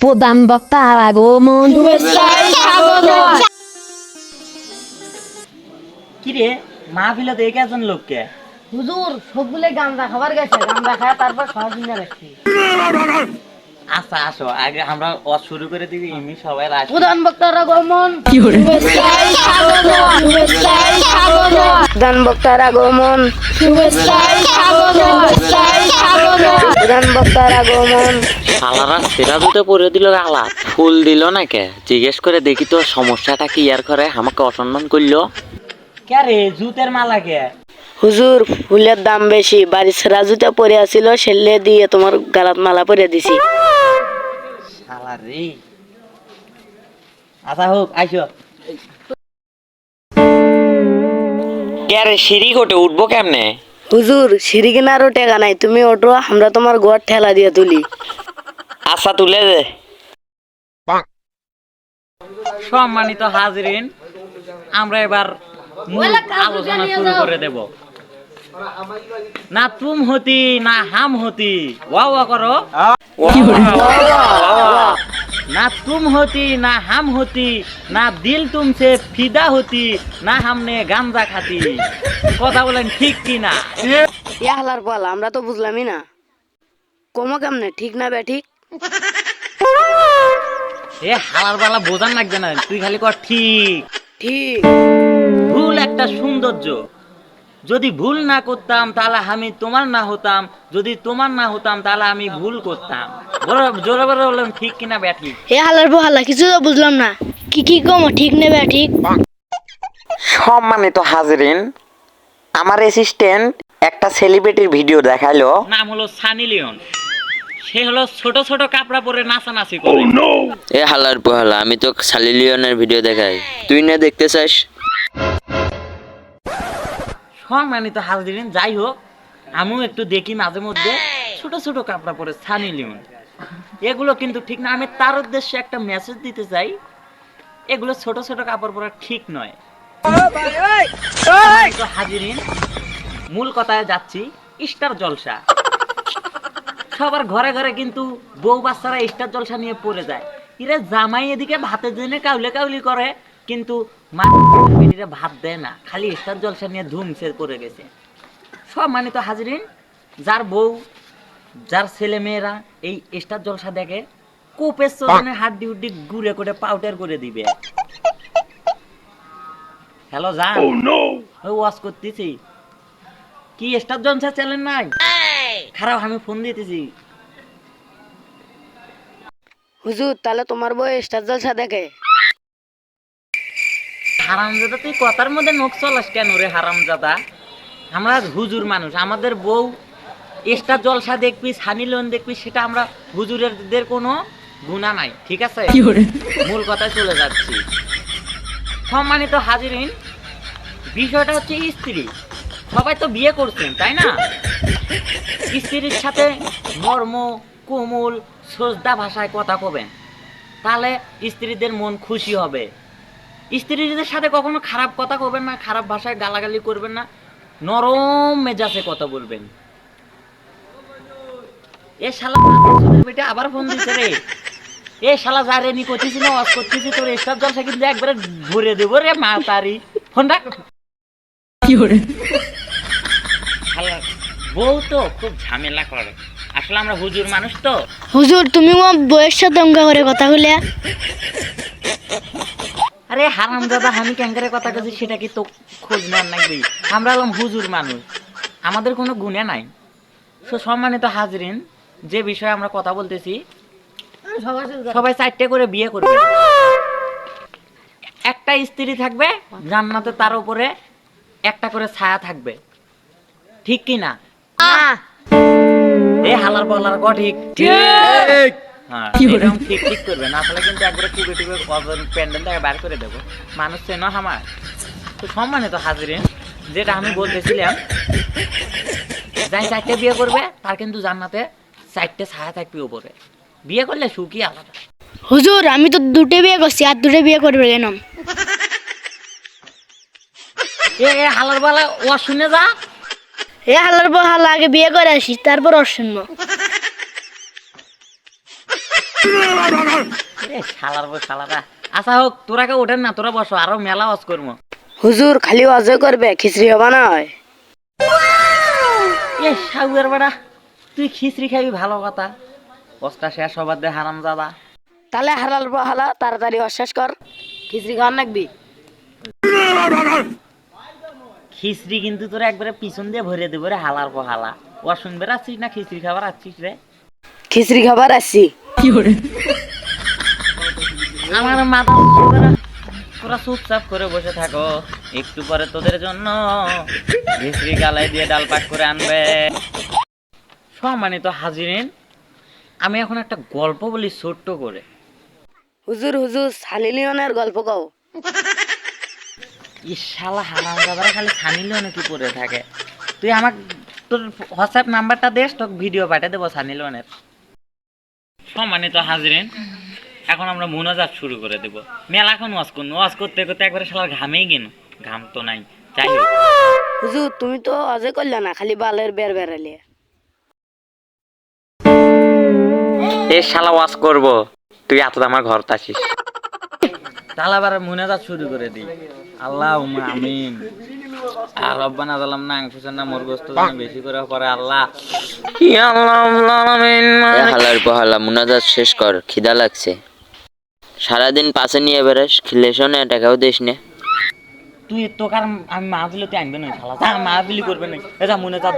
প্রধান বক্তা আগমন কি রে মাহফিলে তো এক একজন লোককে। হুজুর সবগুলো গান্দা খাবার গেছে গান্দা খায় তারপর রাখছি আচ্ছা আসো আগে আমরা ওয়াজ শুরু করে দিবি এমনি সবাই আসবে প্রধান বক্তার আগমন প্রধান বক্তার আগমন প্রধান বক্তার আগমন শালারা সেরা দুটো পরে দিল ফুল দিল না কে? জিজ্ঞেস করে দেখি তো সমস্যাটা কি আর করে আমাকে অসম্মান করল। কে রে জুতের মালা কে? হুজুর ফুলের দাম বেশি। বাড়ি সেরা জুতা পরে আসিল সেলে দিয়ে তোমার গালাত মালা পরে দিছি। শালা রে। আচ্ছা হোক আইসো। কে রে সিঁড়ি কোটে উঠবো কেমনে? হুজুর সিঁড়ি কেনারও টেকা নাই। তুমি ওঠো আমরা তোমার গোয়ার ঠেলা দিয়ে তুলি। আচ্ছা তুলে দে। সম্মানিত হাজরিন আমরা এবার মূল আলোচনা শুরু করে দেব। না তুম হতি না হাম হতি। ওয়া ওয়া করো। না তুম হতি না হাম হতি না দিল তুমসে ফিদা হতি না হামনে গাঞ্জা খাতি। কথা বলেন ঠিক কি না? ইয়া। হালার পাল আমরা তো বুঝলামই না। কমো কেমনে? ঠিক না বে ঠিক? এ হালার বালা বোঝান লাগবে না তুই খালি কর ঠিক। ঠিক। ভুল একটা সৌন্দর্য। যদি ভুল না করতাম তাহলে আমি তোমার না হতাম। যদি তোমার না হতাম তাহলে আমি ভুল করতাম। জোরে বড় বললাম ঠিক কিনা ব্যাঠি এ হালার পর হালা কিছু তো বুঝলাম না। কি কি কমো ঠিক নেবে ঠিক সম্মানিত হাজরিন আমার অ্যাসিস্ট্যান্ট একটা সেলিব্রিটির ভিডিও দেখাল নাম হলো সানি লিওন। সে হলো ছোট ছোট কাপড়া পরে নাচানাচি করে। এ হালার পোহালা আমি তো সালিলিয়নের ভিডিও দেখাই। তুই না দেখতে চাস সম্মানিত হাজরিন যাই হোক আমিও একটু দেখি মাঝে মধ্যে ছোট ছোট কাপড়া পরে সানি লিওন। এগুলো কিন্তু ঠিক না আমি তার উদ্দেশ্যে একটা মেসেজ দিতে চাই। এগুলো ছোট ছোট কাপড় পরা ঠিক নয়। হাজিরিন মূল কথায় যাচ্ছি স্টার জলসা। সবার ঘরে ঘরে কিন্তু বউ বাচ্চারা স্টার জলসা নিয়ে পড়ে যায়। এরা জামাই এদিকে ভাতের জন্য কাউলে কাউলি করে কিন্তু মাটিরা ভাত দেয় না খালি স্টার জলসা নিয়ে ধুমসে করে গেছে। সব মানিত হাজিরিন যার বউ যার ছেলে মেয়েরা এই স্টার জলসা দেখে কোপের চোখে হাড্ডি উড্ডি গুড়ে করে পাউডার করে দিবে। হ্যালো জান। ওয়াশ করতেছি। কি স্টার জলসা চ্যানেল নাই? খারাপ আমি ফোন দিতেছি। হুজুর তাহলে তোমার বই স্টার জলসা দেখে। হারামজাদা তুই কথার মধ্যে নখ চলাস কেন রে হারামজাদা? আমরা হুজুর মানুষ আমাদের বউ এক্সট্রা জলসা দেখবি সানি লোন দেখবি সেটা আমরা হুজুরেরদের কোনো গুণা নাই ঠিক আছে? মূল কথায় চলে যাচ্ছি। সম্মানিত হাজিরিন বিষয়টা হচ্ছে স্ত্রী। সবাই তো বিয়ে করছেন তাই না? স্ত্রীর সাথে মর্ম কোমল সোজদা ভাষায় কথা কবেন তাহলে স্ত্রীদের মন খুশি হবে। স্ত্রীদের সাথে কখনো খারাপ কথা করবেন না খারাপ ভাষায় গালাগালি করবেন না নরম মেজাজে কথা বলবেন। এ শালা বেটা আবার ফোন দিছে রে। এ শালা যা রে নি করতেছি না ওয়াজ করতেছি তোর স্টাফ জলসা কিন্তু একবারে ভরে দেবো রে মা তারি ফোন রাখ। শালা, বউ তো খুব ঝামেলা করে। আসলে আমরা হুজুর মানুষ তো। হুজুর তুমি আমার বইয়ের সাথে অঙ্কা করে কথা বলে আরে হারাম দাদা আমি ক্যাঙ্কারের কথা কাছে সেটা কি তো খোঁজ নেওয়ার লাগবে আমরা হলাম হুজুর মানুষ। আমাদের কোনো গুণে নাই। সো সম্মানিত হাজরিন যে বিষয়ে আমরা কথা বলতেছি সবাই চারটে করে বিয়ে করবে। একটা স্ত্রী থাকবে জান্নাতে তার উপরে একটা করে ছায়া থাকবে। ঠিক কি না? এ হালার বলার ক ঠিক? হ্যাঁ এরকম ঠিক ঠিক করবে না। আসলে কিন্তু একবারে টুবে টুবে প্যান্ডেল থেকে বার করে দেবো। মানুষ চেন আমার? তো সম্মানিত হাজিরিন যেটা আমি বলতেছিলাম যাই চারটে বিয়ে করবে তার কিন্তু জান্নাতে চারটে ছায়া থাকবে উপরে। বিয়ে করলে সুখী আলাদা। হুজুর আমি তো দুটো বিয়ে করছি আর দুটো বিয়ে করবে কেন? এ এ হালার বেলা ও শুনে যা। এ হালার পর হালা আগে বিয়ে করে আসি তারপর শুনব শালার বউ শালারা। আচ্ছা হোক তোরা কেউ ওঠেন না তোরা বসো আরও মেলা ওয়াজ করব হুজুর খালি অজয় করবে খিচড়ি হবা না হয়। এ সাগুয়ার বেড়া তুই খিচড়ি খাবি ভালো কথা। কষ্টা শেষ হবার দে হারাম দাদা তাহলে হালাল হালা তাড়াতাড়ি অশ্বাস কর। খিচড়ি খাওয়ার নাকবি? খিচড়ি কিন্তু তোরা একবারে পিছন দিয়ে ভরে দেবো রে হালার পর হালা ও শুনবে আসছিস না খিচড়ি খাবার আসছিস রে? খিচড়ি খাবার আসছি কি করে আমার মাথা তোরা চুপচাপ করে বসে থাকো। একটু পরে তোদের জন্য খিচড়ি গালাই দিয়ে ডাল পাক করে আনবে। সম্মানিত হাজিরিন আমি এখন একটা গল্প বলি ছোট্ট করে। হুজুর হুজুর সালিলিয়নের গল্প কও। ই শালা হারাম দাদারা খালি সানি লিওনে কি পড়ে থাকে। তুই আমাক তোর হোয়াটসঅ্যাপ নাম্বারটা দেস তোকে ভিডিও পাঠিয়ে দেবো সম্মানিত হাজরিন এখন আমরা মোনাজাত শুরু করে দেব। মেলাখন ওয়াজ করুন ওয়াজ করতে করতে একবারে শালার ঘামেই গেল ঘাম তো নাই যাই হোক। হুজুর তুমি তো অজয় করলে না খালি বালের বের বেড়ালে এ শালা ওয়াজ করব। তুই এত আমার ঘর আসিস। তাহলে আবার মোনাজাত শুরু করে দিই। আল্লাহ আমিন। আর রব্বানা জালাম না না মোরগস্ত বেশি করে পরে আল্লাহ। আল্লাহ আল্লাহ আমিন এ হালার পহালা মুনাজাত শেষ কর খিদা লাগছে। সারাদিন পাশে নিয়ে বেড়াস খিলেশনে টাকাও দিস নে। তুই তোকার আমি মাহফিলে তুই আনবে না শালা। যা মাহফিলি করবে না। এটা মনে চাপ